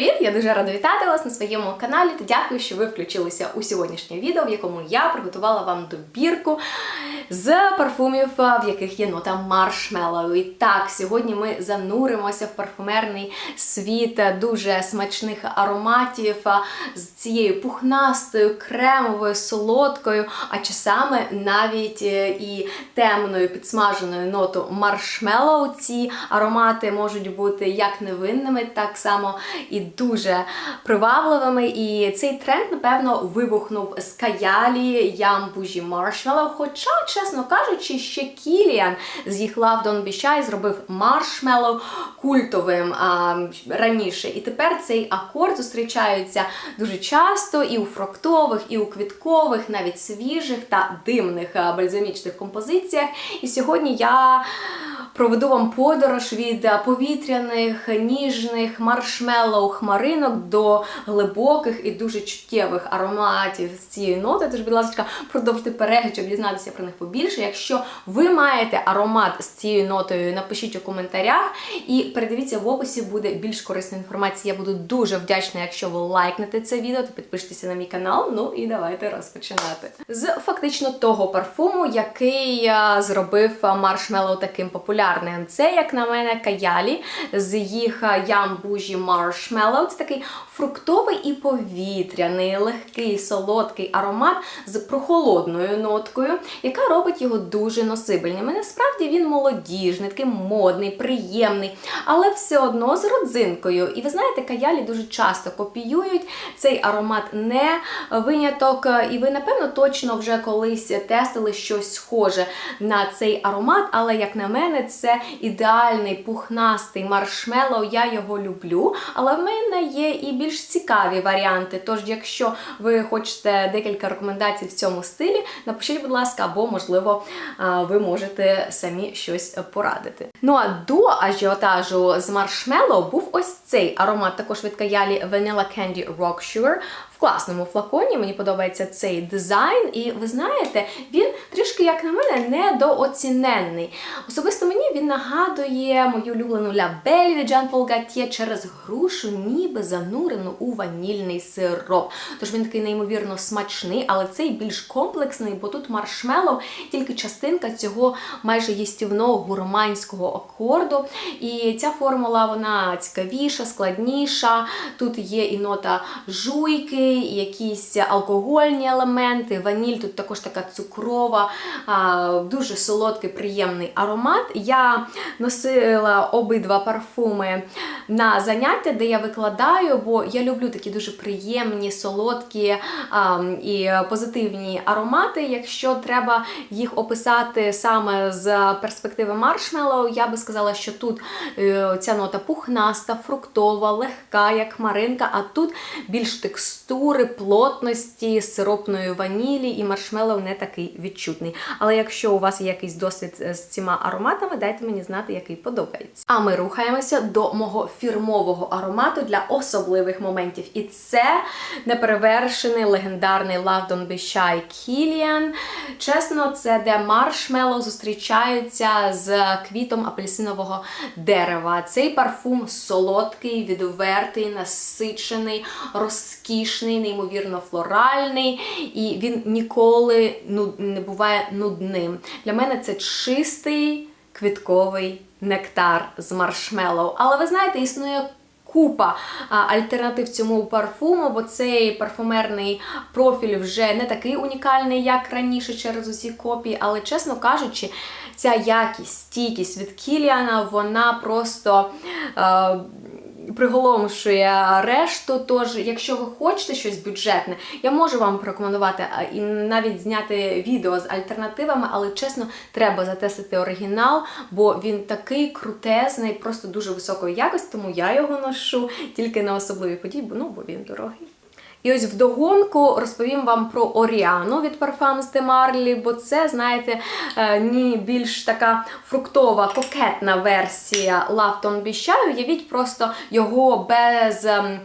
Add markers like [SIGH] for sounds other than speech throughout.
привіт! Я дуже рада вітати вас на своєму каналі та дякую, що ви включилися у сьогоднішнє відео, в якому я приготувала вам добірку з парфумів, в яких є нота маршмеллоу. І так, сьогодні ми зануримося в парфумерний світ дуже смачних ароматів з цією пухнастою, кремовою, солодкою, а часами навіть е, і темною підсмаженою ноту маршмеллоу. Ці аромати можуть бути як невинними, так само і дуже привабливими. І цей тренд, напевно, вибухнув з каялі Ямбужі Маршмеллоу. Хоча, чесно кажучи, ще Кіліан з їх Don't Be зробив маршмеллоу культовим а, раніше. І тепер цей акорд зустрічається дуже часто і у фруктових, і у квіткових, навіть свіжих та димних бальзамічних композиціях. І сьогодні я проведу вам подорож від повітряних, ніжних маршмеллоу хмаринок до глибоких і дуже чуттєвих ароматів з цієї ноти. Тож, будь ласка, продовжуйте перегляд, щоб дізнатися про них побільше. Якщо ви маєте аромат з цією нотою, напишіть у коментарях і передивіться в описі буде більш корисна інформація. Я буду дуже вдячна, якщо ви лайкнете це відео та підпишетеся на мій канал. Ну і давайте розпочинати. З фактично того парфуму, який зробив маршмеллоу таким популярним. Це, як на мене, каялі з їх ямбужі маршмеллоу. Це такий фруктовий і повітряний, легкий, солодкий аромат з прохолодною ноткою, яка робить його дуже носибельним. І насправді він молодіжний, такий модний, приємний, але все одно з родзинкою. І ви знаєте, каялі дуже часто копіюють цей аромат не виняток. І ви, напевно, точно вже колись тестили щось схоже на цей аромат, але, як на мене, це ідеальний пухнастий маршмеллоу. Я його люблю, але в мене є і більш цікаві варіанти. Тож, якщо ви хочете декілька рекомендацій в цьому стилі, напишіть, будь ласка, або, можливо, ви можете самі щось порадити. Ну а до ажіотажу з маршмеллоу був ось цей аромат, також від каялі Vanilla Candy Rock Sugar класному флаконі. Мені подобається цей дизайн, і ви знаєте, він трішки, як на мене, недооціненний. Особисто мені він нагадує мою улюблену Ля Бель від Jean Paul Gaultier через грушу, ніби занурену у ванільний сироп. Тож він такий неймовірно смачний, але цей більш комплексний, бо тут маршмеллоу тільки частинка цього майже їстівного гурманського акорду. І ця формула вона цікавіша, складніша. Тут є і нота жуйки, якісь алкогольні елементи. Ваніль тут також така цукрова, дуже солодкий, приємний аромат. Я носила обидва парфуми на заняття, де я викладаю, бо я люблю такі дуже приємні, солодкі і позитивні аромати. Якщо треба їх описати саме з перспективи маршмеллоу, я би сказала, що тут е, ця нота пухнаста, фруктова, легка, як хмаринка, а тут більш текстури, плотності, сиропної ванілі і маршмеллоу не такий відчутний. Але якщо у вас є якийсь досвід з цими ароматами, дайте мені знати, який подобається. А ми рухаємося до мого фірмового аромату для особливих моментів. І це неперевершений легендарний Love Be Shy Kilian. Чесно, це де маршмеллоу зустрічаються з квітом апельсинового дерева. Цей парфум солодкий, відвертий, насичений, розкішний, неймовірно флоральний, і він ніколи не буває нудним. Для мене це чистий квітковий нектар з маршмеллоу. Але ви знаєте, існує. Купа альтернатив цьому парфуму, бо цей парфумерний профіль вже не такий унікальний, як раніше через усі копії. Але, чесно кажучи, ця якість, стійкість від Кіліана, вона просто. Е приголомшує решту. Тож, якщо ви хочете щось бюджетне, я можу вам порекомендувати і навіть зняти відео з альтернативами, але чесно, треба затестити оригінал, бо він такий крутезний, просто дуже високої якості, тому я його ношу тільки на особливі події, бо ну бо він дорогий. І ось вдогонку розповім вам про Оріану від Parfums de Marly, бо це, знаєте, е, ні більш така фруктова, кокетна версія Be Shy. Уявіть просто його без ем,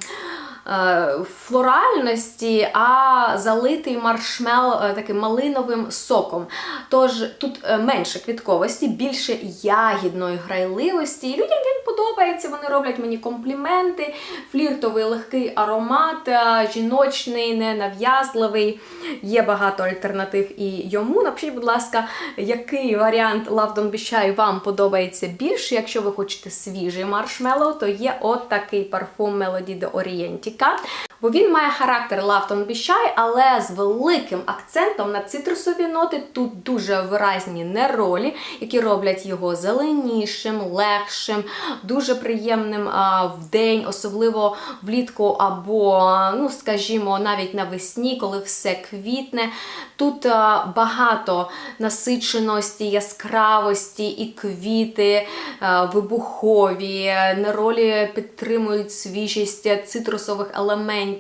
флоральності, а залитий маршмел е, таким малиновим соком. Тож тут е, менше квітковості, більше ягідної грайливості. І людям він подобається, вони роблять мені компліменти, фліртовий легкий аромат, е, жіночний, ненав'язливий. Є багато альтернатив і йому. Напишіть, будь ласка, який варіант Love Shy вам подобається більше. Якщо ви хочете свіжий маршмеллоу, то є от такий парфум Melody de Orientica. Бо він має характер Love Don't але з великим акцентом на цитрусові ноти. Тут дуже виразні неролі, які роблять його зеленішим, легшим, дуже приємним а, в день, особливо влітку або, ну скажімо, навіть навесні, коли все квітне. Тут а, багато насиченості, яскравості і квіти, а, вибухові, неролі підтримують свіжість цитрусових елементів,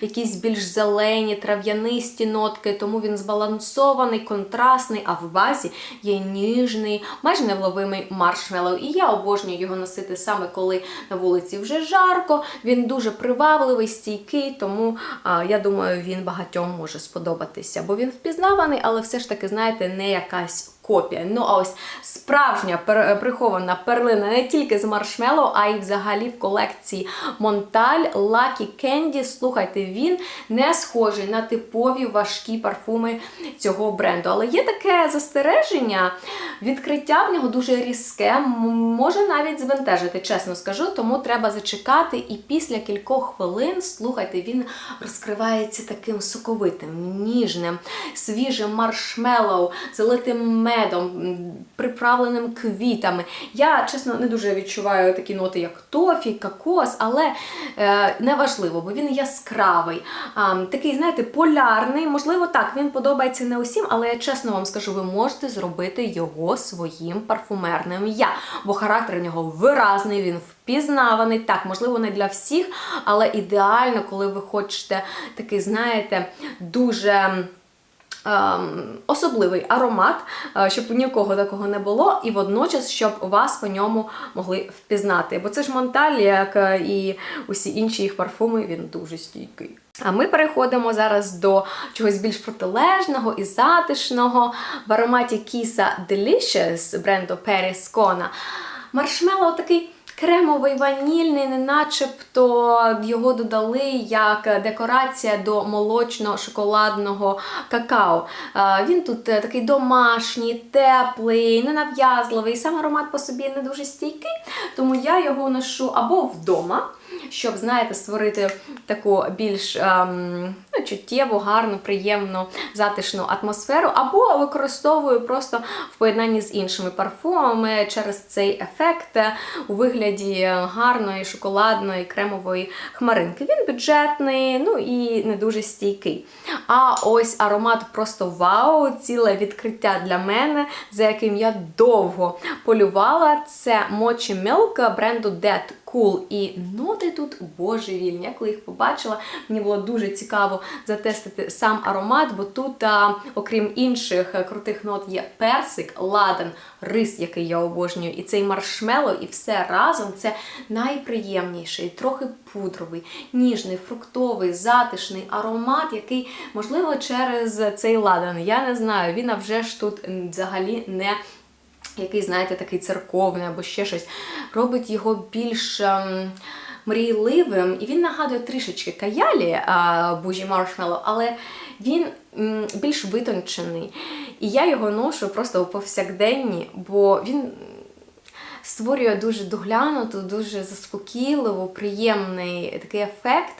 якісь більш зелені, трав'янисті нотки, тому він збалансований, контрастний, а в базі є ніжний, майже невловимий маршмеллоу. І я обожнюю його носити саме коли на вулиці вже жарко. Він дуже привабливий, стійкий, тому а, я думаю, він багатьом може сподобатися. Бо він впізнаваний, але все ж таки, знаєте, не якась копія. Ну, а ось справжня пер- прихована перлина не тільки з маршмеллоу, а й взагалі в колекції Монталь Lucky Candy. Слухайте, він не схожий на типові важкі парфуми цього бренду. Але є таке застереження, відкриття в нього дуже різке, може навіть збентежити, чесно скажу, тому треба зачекати. І після кількох хвилин, слухайте, він розкривається таким соковитим, ніжним, свіжим маршмеллоу, залитим медом, приправленим квітами. Я, чесно, не дуже відчуваю такі ноти, як тофі, кокос, але е, неважливо, бо він яскравий, а, такий, знаєте, полярний. Можливо, так, він подобається не усім, але я чесно вам скажу, ви можете зробити його своїм парфумерним я, бо характер у нього виразний, він впізнаваний. Так, можливо, не для всіх, але ідеально, коли ви хочете такий, знаєте, дуже. Ем, Особливий аромат, е, щоб нікого такого не було, і водночас, щоб вас по ньому могли впізнати. Бо це ж Монталь, як е, і усі інші їх парфуми, він дуже стійкий. А ми переходимо зараз до чогось більш протилежного і затишного в ароматі Кіса Delicious бренду Paris Kona. Маршмеллоу такий кремовий ванільний, не начебто його додали як декорація до молочно-шоколадного какао. Він тут е, такий домашній, теплий, ненав'язливий. Сам аромат по собі не дуже стійкий, тому я його ношу або вдома. Щоб, знаєте, створити таку більш ем, ну, чуттєву, гарну, приємну, затишну атмосферу, або використовую просто в поєднанні з іншими парфумами через цей ефект е, у вигляді гарної шоколадної кремової хмаринки. Він бюджетний, ну і не дуже стійкий. А ось аромат просто вау, ціле відкриття для мене, за яким я довго полювала. Це Mochi Milk бренду Dead Cool. І ноти тут божевільні. Я коли їх побачила, мені було дуже цікаво затестити сам аромат, бо тут, а, окрім інших е, крутих нот, є персик, ладан, рис, який я обожнюю, і цей маршмело, і все разом це найприємніший, трохи пудровий, ніжний, фруктовий, затишний аромат, який, можливо, через цей ладан. Я не знаю, він вже ж тут взагалі не який, знаєте, такий церковний або ще щось, робить його більш. ем, Мрійливим, і він нагадує трішечки каялі Бужі Маршмеллоу, але він більш витончений. І я його ношу просто у повсякденні, бо він створює дуже доглянуту, дуже заспокійливу, приємний такий ефект,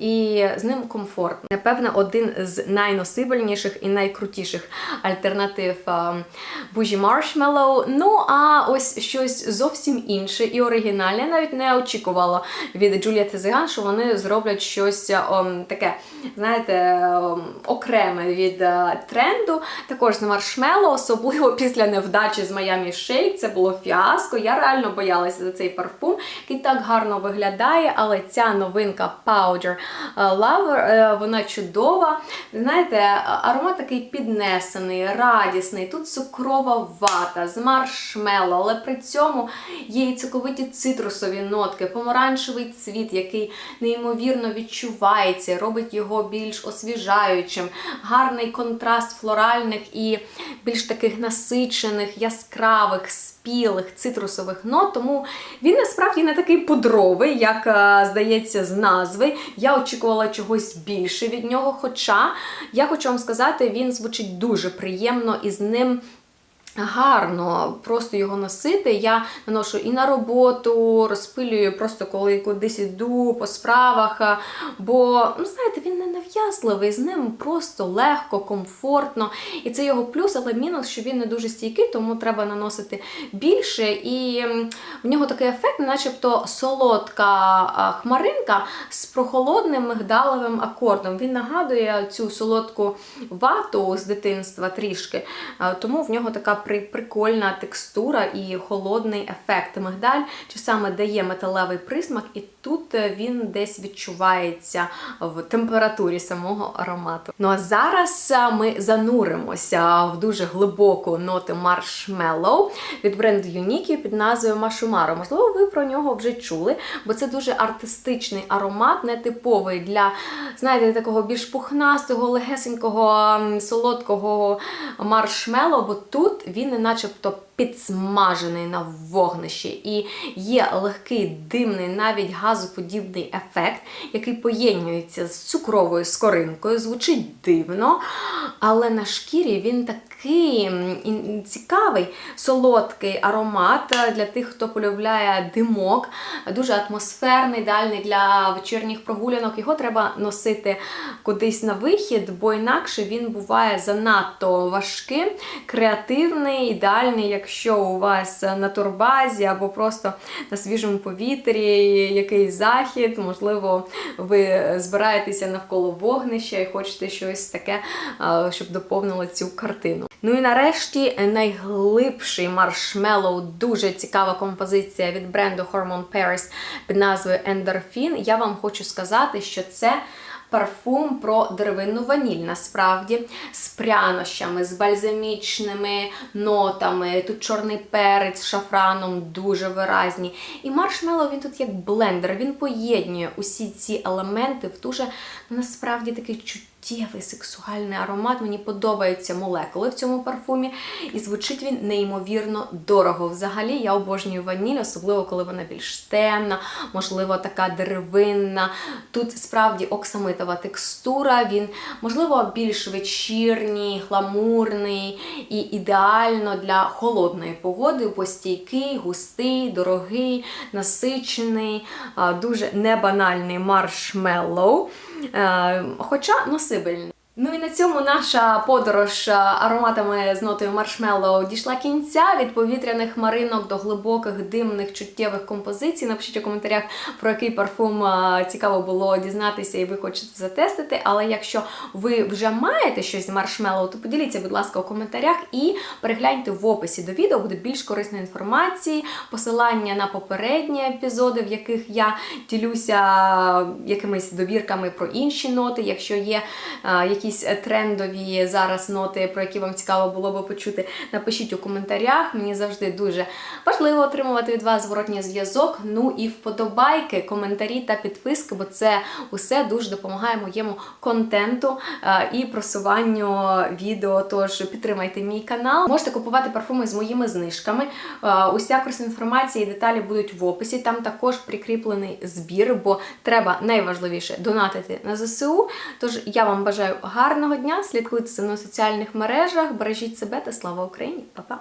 і з ним комфортно. Напевне, один з найносибельніших і найкрутіших альтернатив Бужі Маршмеллоу. Ну, а ось щось зовсім інше і оригінальне. Я навіть не очікувала від Джулієти Зиган, що вони зроблять щось ом, таке, знаєте, ом, окреме від е, тренду. Також з маршмеллоу, особливо [LAUGHS] після невдачі з Miami Shake. Це було фіаско. Я реально боялася за цей парфум, який так гарно виглядає, але ця новинка Powder Lover, е, вона чудова. Знаєте, аромат такий піднесений, радісний. Тут цукрова вата з маршмеллоу, але при цьому є і цілковиті цитрусові нотки, помаранчевий цвіт, який неймовірно відчувається, робить його більш освіжаючим, гарний контраст флоральних і більш таких насичених, яскравих, спілих цитрусових нот. Тому він насправді не такий пудровий, як е, здається, з назви. Я очікувала чогось більше від нього. Хоча я хочу вам сказати, він звучить дуже приємно і з ним. Гарно просто його носити. Я наношу і на роботу, розпилюю просто коли кудись іду по справах. Бо, ну знаєте, він не нав'язливий, з ним просто легко, комфортно. І це його плюс, але мінус, що він не дуже стійкий, тому треба наносити більше. І в нього такий ефект, начебто солодка хмаринка з прохолодним мигдалевим акордом. Він нагадує цю солодку вату з дитинства трішки, тому в нього така прикольна текстура і холодний ефект. Мигдаль часами дає металевий присмак, і тут е, він десь відчувається в температурі самого аромату. Ну а зараз е, ми зануримося в дуже глибоку ноту маршмеллоу від бренду Unique під назвою Машумаро. Можливо, ви про нього вже чули, бо це дуже артистичний аромат, нетиповий для, знаєте, такого більш пухнастого, легесенького, солодкого маршмеллоу, бо тут він не начебто підсмажений на вогнищі, і є легкий димний, навіть газоподібний ефект, який поєднується з цукровою скоринкою, звучить дивно, але на шкірі він такий цікавий, солодкий аромат для тих, хто полюбляє димок, дуже атмосферний, ідеальний для вечірніх прогулянок. Його треба носити кудись на вихід, бо інакше він буває занадто важким, креативний, ідеальний, якщо у вас на турбазі або просто на свіжому повітрі якийсь захід, можливо, ви збираєтеся навколо вогнища і хочете щось таке, щоб доповнило цю картину. Ну і нарешті найглибший маршмеллоу, дуже цікава композиція від бренду Hormone Paris під назвою Endorphin. Я вам хочу сказати, що це парфум про деревинну ваніль, насправді, з прянощами, з бальзамічними нотами. Тут чорний перець з шафраном дуже виразні. І маршмело він тут як блендер, він поєднує усі ці елементи в дуже насправді такий чуттєвий Дієвий сексуальний аромат. Мені подобаються молекули в цьому парфумі, і звучить він неймовірно дорого. Взагалі, я обожнюю ваніль, особливо коли вона більш темна, можливо, така деревинна. Тут справді оксамитова текстура, він, можливо, більш вечірній, гламурний і ідеально для холодної погоди, бо стійкий, густий, дорогий, насичений, дуже небанальний маршмеллоу. Е, хоча носибельний. Ну і на цьому наша подорож ароматами з нотою маршмеллоу дійшла кінця від повітряних маринок до глибоких димних чуттєвих композицій. Напишіть у коментарях, про який парфум цікаво було дізнатися, і ви хочете затестити. Але якщо ви вже маєте щось з маршмеллоу, то поділіться, будь ласка, у коментарях і перегляньте в описі до відео, буде більш корисної інформації, посилання на попередні епізоди, в яких я ділюся якимись добірками про інші ноти, якщо є якісь якісь трендові зараз ноти, про які вам цікаво було би почути, напишіть у коментарях. Мені завжди дуже важливо отримувати від вас зворотній зв'язок. Ну і вподобайки, коментарі та підписки, бо це усе дуже допомагає моєму контенту е, і просуванню відео. Тож підтримайте мій канал. Можете купувати парфуми з моїми знижками. Е, уся корисна інформація і деталі будуть в описі. Там також прикріплений збір, бо треба найважливіше донатити на ЗСУ. Тож я вам бажаю гарного дня! Слідкуйте за мною в соціальних мережах, бережіть себе та слава Україні! Па-па!